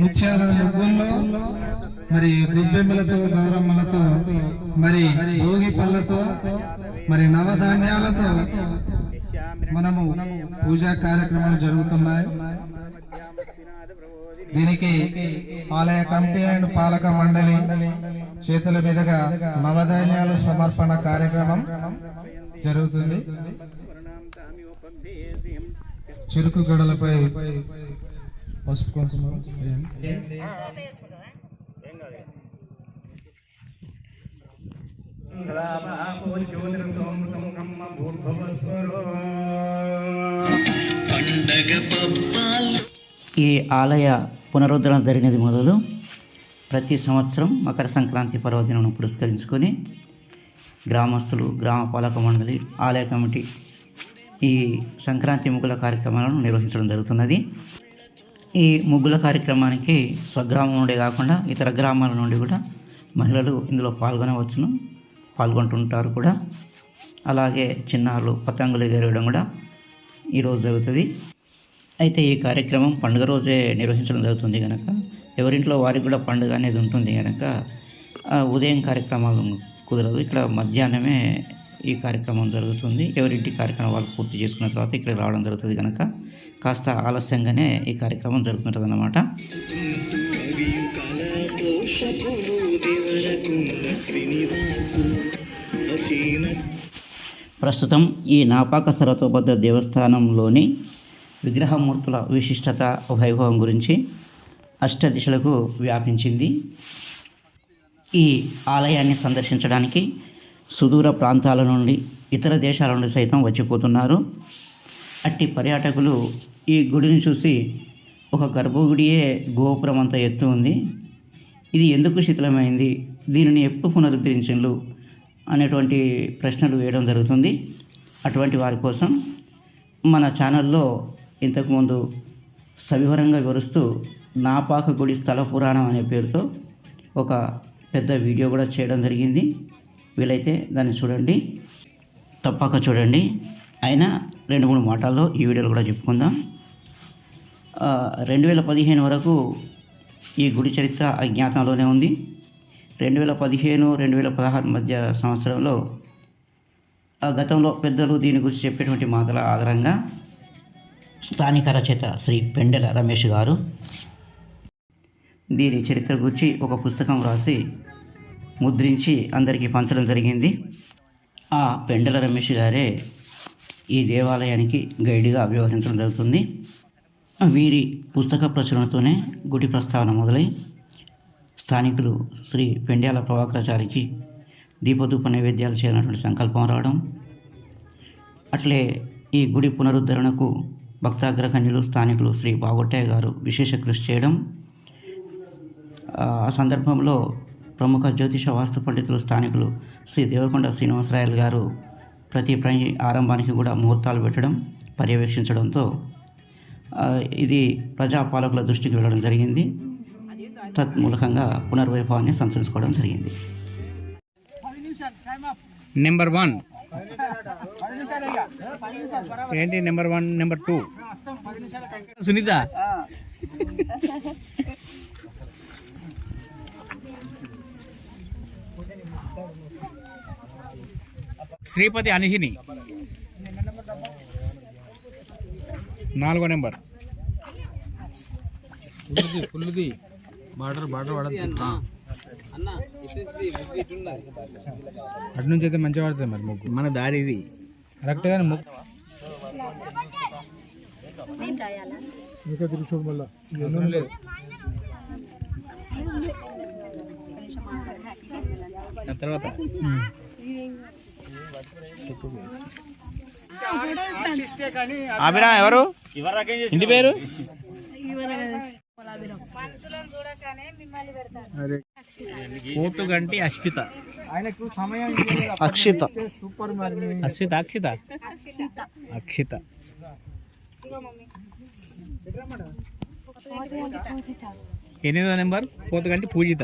ముత్యాల ముగ్గుల్లో మరి గుబ్బెమ్మలతో గౌరమ్మలతో మరి భోగి పళ్ళతో మరి నవధాన్యాలతో మనము పూజా కార్యక్రమాలు జరుగుతున్నాయి. దీనికి ఆలయ కమిటీ అండ్ పాలక మండలి చేతుల మీదుగా నవధాన్యాలు సమర్పణ కార్యక్రమం జరుగుతుంది. చెరుకు గడలపై పసుపు కొంచెం. ఈ ఆలయ పునరుద్ధరణ జరిగినది మొదలు ప్రతి సంవత్సరం మకర సంక్రాంతి పర్వదినం పురస్కరించుకొని గ్రామస్తులు గ్రామ పాలక మండలి ఆలయ కమిటీ ఈ సంక్రాంతి ముగ్గుల కార్యక్రమాలను నిర్వహించడం జరుగుతున్నది ఈ ముగ్గుల కార్యక్రమానికి స్వగ్రామం నుండి కాకుండా ఇతర గ్రామాల నుండి కూడా మహిళలు ఇందులో పాల్గొనవచ్చును పాల్గొంటుంటారు కూడా. అలాగే చిన్నారులు పతంగులు ఎగరవేయడం కూడా ఈరోజు జరుగుతుంది. అయితే ఈ కార్యక్రమం పండుగ రోజే నిర్వహించడం జరుగుతుంది కనుక ఎవరింట్లో వారికి కూడా పండుగ అనేది ఉంటుంది కనుక ఉదయం కార్యక్రమాలు కుదరదు. ఇక్కడ మధ్యాహ్నమే ఈ కార్యక్రమం జరుగుతుంది. ఎవరింటి కార్యక్రమం వాళ్ళు పూర్తి చేసుకున్న తర్వాత ఇక్కడ రావడం జరుగుతుంది కనుక కాస్త ఆలస్యంగానే ఈ కార్యక్రమం జరుగుతుంటుంది అన్నమాట ప్రస్తుతం ఈ నాపాక సరతోబద్ధ దేవస్థానంలోని విగ్రహమూర్తుల విశిష్టత వైభవం గురించి అష్టదిశలకు వ్యాపించింది. ఈ ఆలయాన్ని సందర్శించడానికి సుదూర ప్రాంతాల నుండి ఇతర దేశాల నుండి సైతం వచ్చిపోతున్నారు. అట్టి పర్యాటకులు ఈ గుడిని చూసి ఒక గర్భగుడియే గోపురం అంత ఎత్తు ఉంది. ఇది ఎందుకు శిథిలమైంది? దీనిని ఎప్పుడు పునరుద్ధరించు అనేటువంటి ప్రశ్నలు వేయడం జరుగుతుంది. అటువంటి వారి కోసం మన ఛానల్లో ఇంతకుముందు సవివరంగా వివరిస్తూ నాపాక గుడి స్థల పురాణం అనే పేరుతో ఒక పెద్ద వీడియో కూడా చేయడం జరిగింది. వీలైతే దాన్ని చూడండి. తప్పక చూడండి. ఆయన రెండు మూడు మాటల్లో ఈ వీడియోలో కూడా చెప్పుకుందాం. రెండు వేల పదిహేను వరకు ఈ గుడి చరిత్ర అజ్ఞాతంలోనే ఉంది. రెండు వేల పదిహేను రెండు వేల పదహారు మధ్య సంవత్సరంలో ఆ గతంలో పెద్దలు దీని గురించి చెప్పేటువంటి మాటల ఆధారంగా స్థానిక రచయిత శ్రీ పెండెల రమేష్ గారు దీని చరిత్ర గురించి ఒక పుస్తకం రాసి ముద్రించి అందరికీ పంచడం జరిగింది. ఆ పెండెల రమేష్ గారే ఈ దేవాలయానికి గైడ్గా వ్యవహరించడం జరుగుతుంది. వీరి పుస్తక ప్రచురణతోనే గుడి ప్రస్తావన మొదలై స్థానికులు శ్రీ పెండ్యాల ప్రభాకరాచారికి దీపదూప నైవేద్యాలు చేయాలన్నటువంటి సంకల్పం రావడం. అట్లే ఈ గుడి పునరుద్ధరణకు భక్తాగ్రకన్యులు స్థానికులు శ్రీ బాగొట్టయ్య గారు విశేష కృషి చేయడం. ఆ ఆ సందర్భంలో ప్రముఖ జ్యోతిష వాస్తు పండితులు స్థానికులు శ్రీ దేవకొండ శ్రీనివాసరాయలు గారు ప్రతి ప్రణి ఆరంభానికి కూడా ముహూర్తాలు పెట్టడం పర్యవేక్షించడంతో ఇది ప్రజాపాలకుల దృష్టికి వెళ్ళడం జరిగింది. తత్మూలకంగా పునర్వైభవాన్ని సంచరించుకోవడం జరిగింది. Number one. ఏంటి number one number two? Sunitha. Sripathi అనిషిని నాలుగో నెంబర్. ఫుల్ది ఫుల్ది బార్డర్ బార్డర్ పడద్దు అటు నుంచి అయితే మంచిగా పడుతుంది మరి ముగ్గు. మన దారి ఇది. కరెక్ట్ గానే ముగ్గు. ఇంకా తిరిగి చూడు మళ్ళా ఇవన్నీ లేదు ఆ తర్వాత ఆబిరా ఎవరు? ఇంటి పేరు? అరే పోతుగంటి అశ్విత. ఆయనకు సమయం అక్షిత. సూపర్ అశ్విత అక్షిత? అక్షిత. ఎనిమిదో నెంబర్? పోతుగంటి పూజిత.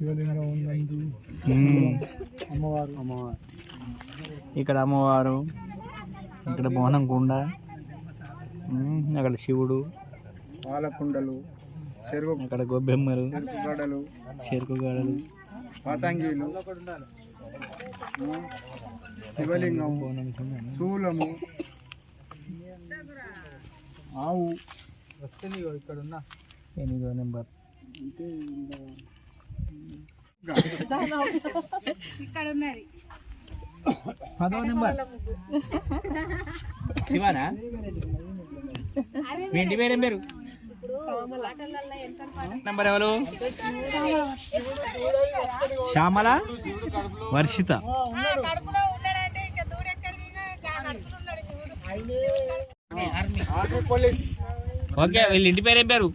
శివలింగం ఉందండి మ్మ్. అమ్మవారు. అమ్మవారు ఇక్కడ అమ్మవారు ఇక్కడ మోహనం కుండ. అక్కడ శివుడు పాలకుండలు చెరుకు అక్కడ గొబ్బెమ్మలు గడలు చెరుకు గాడలు. పతంగీలు శివలింగం శూలము ఆవు. ఇక్కడ ఉన్న ఎనిమిదో నెంబర్. పదో నెంబర్. శివానా? మీ ఇంటి పేరు పేరు? నెంబర్ ఎవరు? Shyamala? Varshitha. Army police okay వీళ్ళ ఇంటి పేరు ఏం పేరు?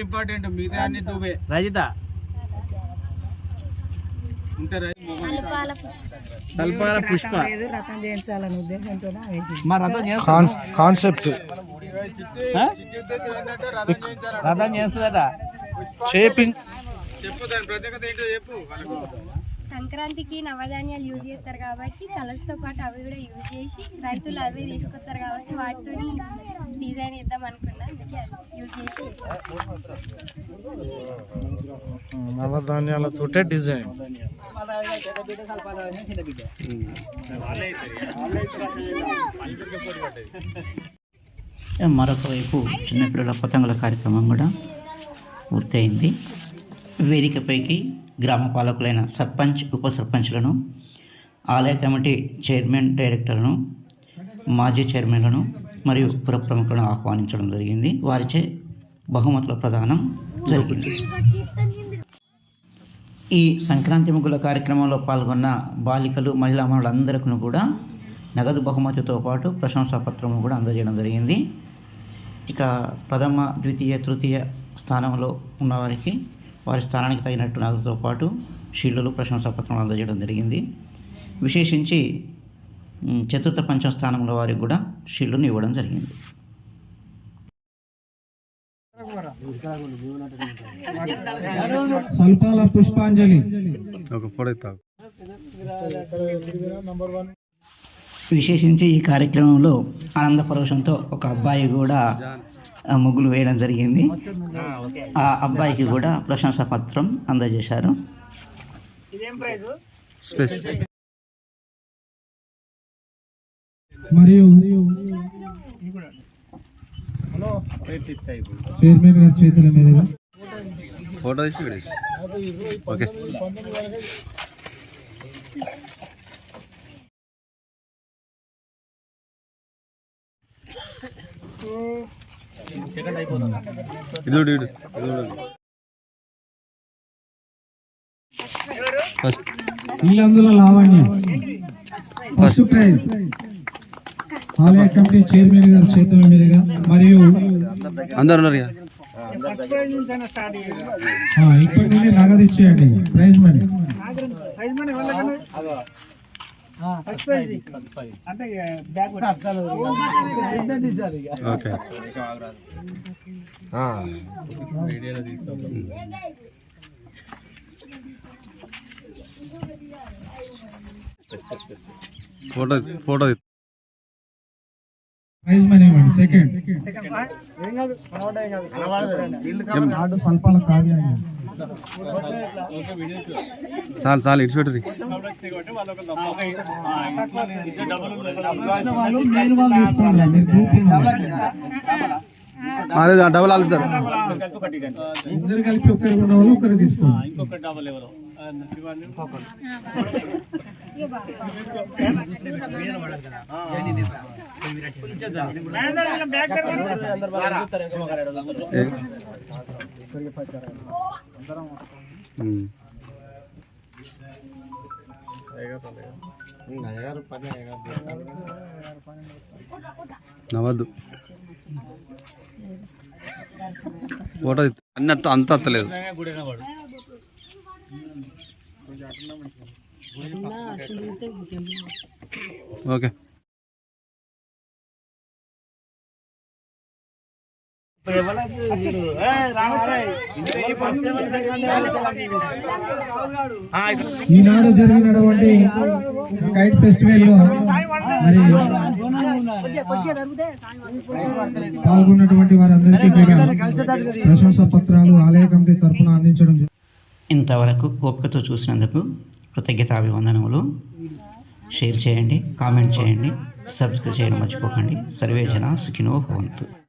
ఇంపార్టెంట్ మిగతా అన్ని డూబే. రజిత. ఉంటారు తల్పాల పుష్ప. రథం చేయించాలనే ఉద్దేశంతో మా రథం చేస్తా కాన్సెప్ట్? రథం చేస్తుందట. చేపి చెప్పు దాని ప్రత్యేకత ఏంటో చెప్పు. వాళ్ళకు. సంక్రాంతికి నవధాన్యాలు యూజ్ చేస్తారు కాబట్టి కలర్స్తో పాటు అవి కూడా యూజ్ చేసి రైతులు అవే తీసుకొస్తారు కాబట్టి వాటితోని డిజైన్ ఇద్దాం అనుకున్నా. అందుకే యూజ్ చేసి. నవధాన్యాలతోటే డిజైన్ మరొక వైపు చిన్నపిల్లల పతంగుల కార్యక్రమం కూడా పూర్తయింది. వేదికపైకి గ్రామ పాలకులైన సర్పంచ్ ఉప సర్పంచ్లను ఆలయ కమిటీ చైర్మన్ డైరెక్టర్లను మాజీ చైర్మన్లను మరియు పుర ప్రముఖులను ఆహ్వానించడం జరిగింది. వారిచే బహుమతుల ప్రదానం జరిగింది. ఈ సంక్రాంతి ముగ్గుల కార్యక్రమంలో పాల్గొన్న బాలికలు మహిళా మనులందరికీ కూడా నగదు బహుమతితో పాటు ప్రశంసాపత్రము కూడా అందజేయడం జరిగింది. ఇక ప్రథమ ద్వితీయ తృతీయ స్థానంలో ఉన్నవారికి వారి స్థానానికి తగినట్టు నగదుతో పాటు షీల్డ్లు ప్రశంసా పత్రం అందజేయడం జరిగింది. విశేషించి చతుర్థ పంచమ స్థానంలో వారికి కూడా షీల్డ్ను ఇవ్వడం జరిగింది. స్వల్పాల పుష్పాంజలి. విశేషించి ఈ కార్యక్రమంలో ఆనంద పరవశంతో ఒక అబ్బాయి కూడా ముగ్గులు వేయడం జరిగింది. ఆ అబ్బాయికి కూడా ప్రశంసా పత్రం అందజేశారు. మరియు చైర్మన్ గారి చేతుల మీదుగా. ఫోటో తీసి. ఓకే. ఇది సెకండ్ అయిపోతుంది ఇది చూడు. First Illandula Lavanya first prize ఆలయ కమిటీ చైర్మన్ గారి చేతుల మీదుగా మరియు అందరు ఉన్నారు ఇప్పటి నుండి నగదు ఇచ్చేయండి prize money okay photo photo తీ- ప్రైజ్ మనీ ఇవ్వండి. సెకండ్ స్వల్పాల కావ్యాన్ని చాలు చాలు ఇటు వాళ్ళు వాళ్ళు లేదు డబుల్ ఆలుతారు ఇద్దరు కలిపి ఒకరికి ఉన్న వాళ్ళు ఒకరు తీసుకోండి. ఉమ్. నవ్వద్దు. ఫోటో తీ- అంత అంత అత్తలేదు. ఓకే. ఈనాడు జరిగినటువంటి కైట్ ఫెస్టివల్లో మరి పాల్గొన్నటువంటి వారందరికీ కూడా ప్రశంసా పత్రాలు ఆలయ కమిటీ తరఫున అందించడం ఇంతవరకు ఓపికతో చూసినందుకు కృతజ్ఞతాభివందనములు. షేర్ చేయండి కామెంట్ చేయండి సబ్స్క్రైబ్ చేయడం మర్చిపోకండి. సర్వేజన సుఖినో భవంతు.